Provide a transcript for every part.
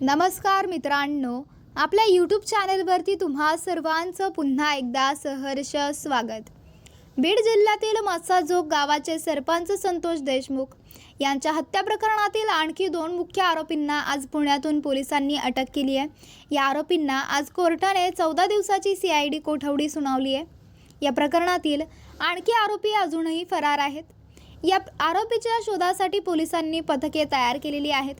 नमस्कार मित्रांनो आपल्या यूट्यूब चॅनलवरती तुम्हा सर्वांचं पुन्हा एकदा सहर्ष स्वागत. बीड जिल्ह्यातील मस्साजोग गावाचे सरपंच संतोष देशमुख यांच्या हत्या प्रकरणातील आणखी दोन मुख्य आरोपींना आज पुण्यातून पोलिसांनी अटक केली आहे. या आरोपींना आज कोर्टाने चौदा दिवसाची सी आय डी कोठवडी सुनावली आहे. या प्रकरणातील आणखी आरोपी अजूनही फरार आहेत. या आरोपीच्या शोधासाठी पोलिसांनी पथके तयार केलेली आहेत.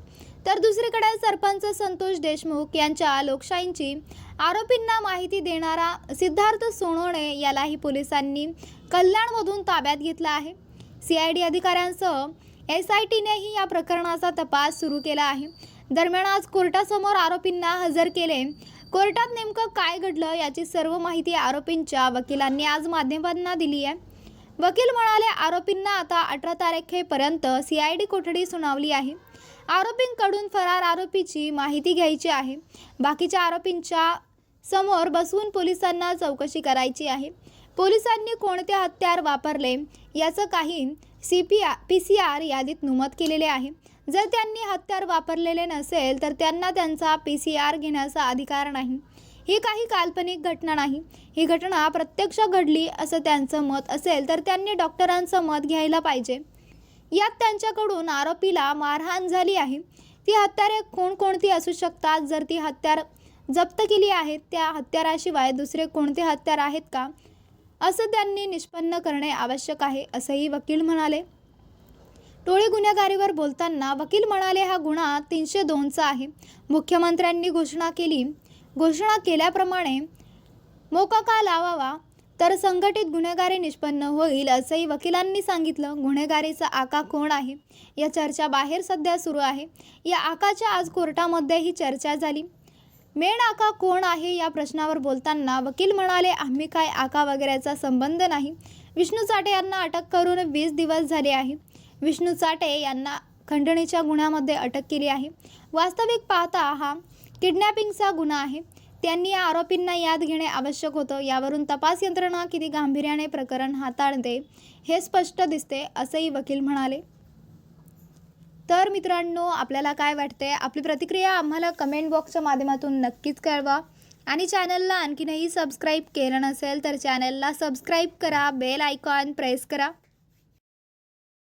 तर दुसरीकडे सरपंच संतोष देशमुख यांच्या लोकशाहींची आरोपींना माहिती देणारा सिद्धार्थ सोनोणे यालाही पोलिसांनी कल्याणमधून ताब्यात घेतला आहे. सी आय डी अधिकाऱ्यांसह एस आय टीनेही या प्रकरणाचा तपास सुरू केला आहे. दरम्यान आज कोर्टासमोर आरोपींना हजर केले. कोर्टात नेमकं काय घडलं याची सर्व माहिती आरोपींच्या वकिलांनी आज माध्यमांना दिली आहे. वकील म्हणाले आरोपींना आता अठरा तारखेपर्यंत सी आय डी कोठडी सुनावली आहे. आरोपींकडून फरार आरोपीची माहिती घ्यायची आहे. बाकीच्या आरोपींच्या समोर बसवून पोलिसांना चौकशी करायची आहे. पोलिसांनी कोणते हत्यार वापरले याचं काही C P R P C R यादीत नमूद केलेले आहे. जर त्यांनी हत्यार वापरलेले नसेल तर त्यांना त्यांचा पी सी आर घेण्याचा अधिकार नाही. ही काही काल्पनिक घटना नाही. ही घटना प्रत्यक्ष घडली असं त्यांचं मत असेल तर त्यांनी डॉक्टरांचं मत घ्यायला पाहिजे. यात त्यांच्याकडून आरोपीला मारहाण झाली आहे. ती हत्यारे कोणकोणती असू शकतात? जर ती हत्यार जप्त केली आहेत त्या हत्याराशिवाय दुसरे कोणते हत्यार आहेत का? असं त्यांनी निष्पन्न करणे आवश्यक आहे असंही वकील म्हणाले. टोळी गुन्हेगारीवर बोलताना वकील म्हणाले हा गुन्हा तीनशे दोनचा आहे. मुख्यमंत्र्यांनी घोषणा केली घोषणा केल्याप्रमाणे मोकाका लावावा? तर संघटित गुन्हेगारी निष्पन्न होईल असंही वकिलांनी सांगितलं. गुन्हेगारीचा आका कोण आहे? या चर्चा बाहेर सध्या सुरू आहे. या आकाच्या आज कोर्टामध्ये ही चर्चा झाली. मेन आका कोण आहे या प्रश्नावर बोलताना वकील म्हणाले आम्ही काय आका वगैरेचा संबंध नाही. विष्णू चाटे यांना अटक करून वीस दिवस झाले आहे. विष्णू चाटे यांना खंडणीच्या गुन्ह्यामध्ये अटक केली आहे. वास्तविक पाहता हा किडनॅपिंगचा गुन्हा आहे. त्यांनी या आरोपींना याद घेणे आवश्यक होतं. यावरून तपास यंत्रणा किती गांभीर्याने प्रकरण हाताळते हे स्पष्ट दिसते असंही वकील म्हणाले. तर मित्रांनो आपल्याला काय वाटते आपली प्रतिक्रिया आम्हाला कमेंट बॉक्सच्या माध्यमातून नक्कीच कळवा. आणि चॅनलला आणखीनही सबस्क्राईब केलं नसेल तर चॅनलला सबस्क्राईब करा बेल आयकॉन प्रेस करा.